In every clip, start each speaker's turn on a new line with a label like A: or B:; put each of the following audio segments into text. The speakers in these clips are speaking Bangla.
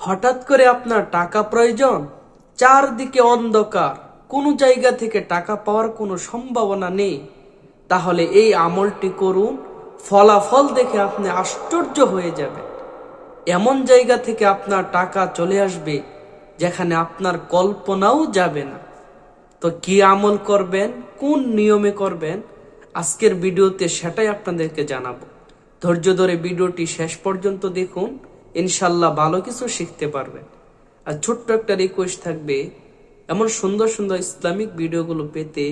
A: হঠাৎ করে আপনার টাকা প্রয়োজন, চারদিকে অন্ধকার, কোনো জায়গা থেকে টাকা পাওয়ার কোনো সম্ভাবনা নেই। তাহলে এই আমলটি করুন, ফলাফল দেখে আপনি আশ্চর্য হয়ে যাবেন। এমন জায়গা থেকে আপনার টাকা চলে আসবে, যেখানে আপনার কল্পনাও যাবে না। তো কি আমল করবেন, কোন নিয়মে করবেন, আজকের ভিডিওতে সেটাই আপনাদেরকে জানাব। ধৈর্য ধরে ভিডিওটি শেষ পর্যন্ত দেখুন। ইনশাল্লাহ ভালো কিছু শিখতে পারবেন। আর ছোট্ট একটা রিকোয়েস্ট থাকবে, এমন সুন্দর সুন্দর ইসলামিক ভিডিওগুলো পেতে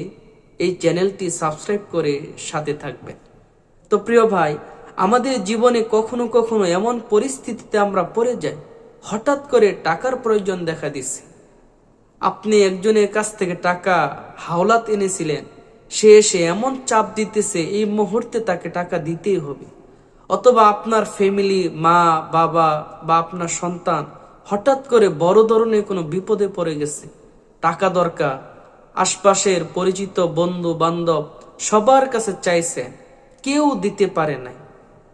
A: এই চ্যানেলটি সাবস্ক্রাইব করে সাথে থাকবেন। তো প্রিয় ভাই, আমাদের জীবনে কখনো কখনো এমন পরিস্থিতিতে আমরা পড়ে যাই, হঠাৎ করে টাকার প্রয়োজন দেখা দিচ্ছে। আপনি একজনের কাছ থেকে টাকা হাওলাত এনেছিলেন, সে এসে এমন চাপ দিতেছে, এই মুহূর্তে তাকে টাকা দিতেই হবে। অথবা আপনার ফ্যামিলি মা, বাবা বা আপনার সন্তান হঠাৎ করে বড় ধরনের কোনো বিপদে পড়ে গেছে। টাকা দরকার, আশপাশের পরিচিত বন্ধু, বান্ধব সবার কাছে চাইছে, কেউ দিতে পারে নাই।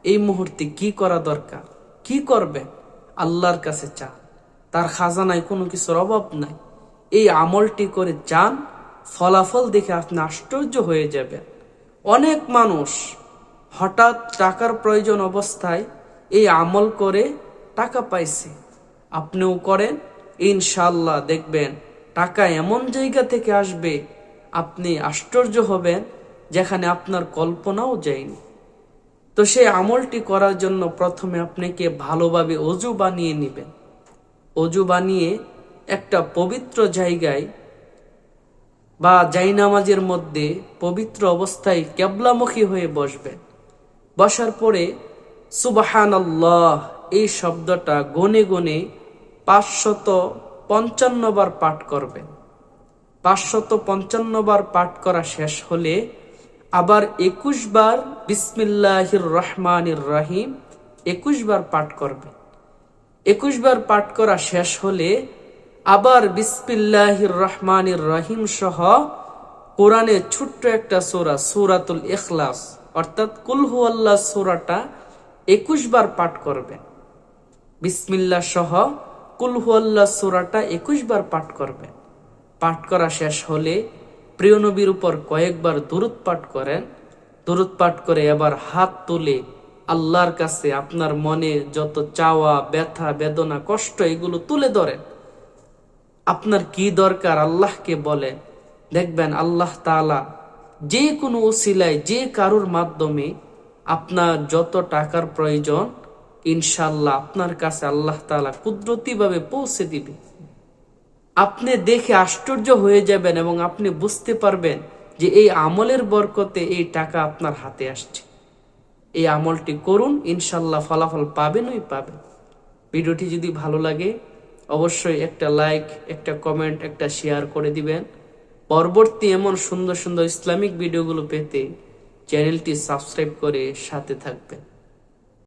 A: এই মুহূর্তে কি করা দরকার? কি করবে? আল্লাহর কাছে চান। তার খাজানায় কোনো কিছুর অভাব নাই। এই আমলটি করে চান ফলাফল দেখে আপনি আশ্চর্য হয়ে যাবেন। অনেক মানুষ হঠাৎ টাকার প্রয়োজন অবস্থায় এই আমল করে টাকা পাইছে। আপনিও করেন ইনশাল্লাহ দেখবেন টাকা এমন জায়গা থেকে আসবে, আপনি আশ্চর্য হবেন যেখানে আপনার কল্পনাও যায়নি। তো সেই আমলটি করার জন্য প্রথমে আপনাকে ভালোভাবে অজু বানিয়ে নেবেন। অজু বানিয়ে একটা পবিত্র জায়গায় বা জাইনামাজের মধ্যে পবিত্র অবস্থায় কেবলামুখী হয়ে বসবেন। বসার পরে সুবাহান আল্লাহ এই শব্দটা গনে গনে পাঁচশত পঞ্চান্ন বার পাঠ করবেন পাঁচশত পঞ্চান্ন বার পাঠ করা শেষ হলে আবার একুশ বার বিসমিল্লাহির রহমানির রাহিম একুশ বার পাঠ করবেন একুশ বার পাঠ করা শেষ হলে আবার বিসমিল্লাহির রহমানির রহিম সহ কোরআনের ছোট্ট একটা সোরা, সুরাতুল ইখলাস। অর্থাৎ কুলহু আল্লাহ সোরাটা একুশ বার পাঠ করবেন। বিসমিল্লা সহ কুলহু আল্লাহ সোরাটা একুশ বার পাঠ করবেন। পাঠ করা শেষ হলে প্রিয় নবীর উপর কয়েকবার দূরত পাঠ করেন। দূরত পাঠ করে এবার হাত তুলে আল্লাহর কাছে আপনার মনে যত চাওয়া, ব্যথা, বেদনা, কষ্ট এগুলো তুলে ধরেন। আপনার কি দরকার? আল্লাহকে বলেন। দেখবেন আল্লাহ তালা যে কোনো ওসিলায়, যে কারোর মাধ্যমে আপনার যত টাকার প্রয়োজন, ইনশাল্লাহ আপনার কাছে আল্লাহ তালা কুদরতিভাবে পৌঁছে দিবে। আপনি দেখে আশ্চর্য হয়ে যাবেন এবং আপনি বুঝতে পারবেন যে এই আমলের বরকতে এই টাকা আপনার হাতে আসছে। এই আমলটি করুন, ইনশাল্লাহ ফলাফল পাবেনই পাবেন। ভিডিওটি যদি ভালো লাগে, অবশ্যই একটা লাইক, একটা কমেন্ট, একটা শেয়ার করে দিবেন। পরবর্তী এমন সুন্দর সুন্দর ইসলামিক ভিডিওগুলো পেতে চ্যানেলটি সাবস্ক্রাইব করে সাথে থাকবেন।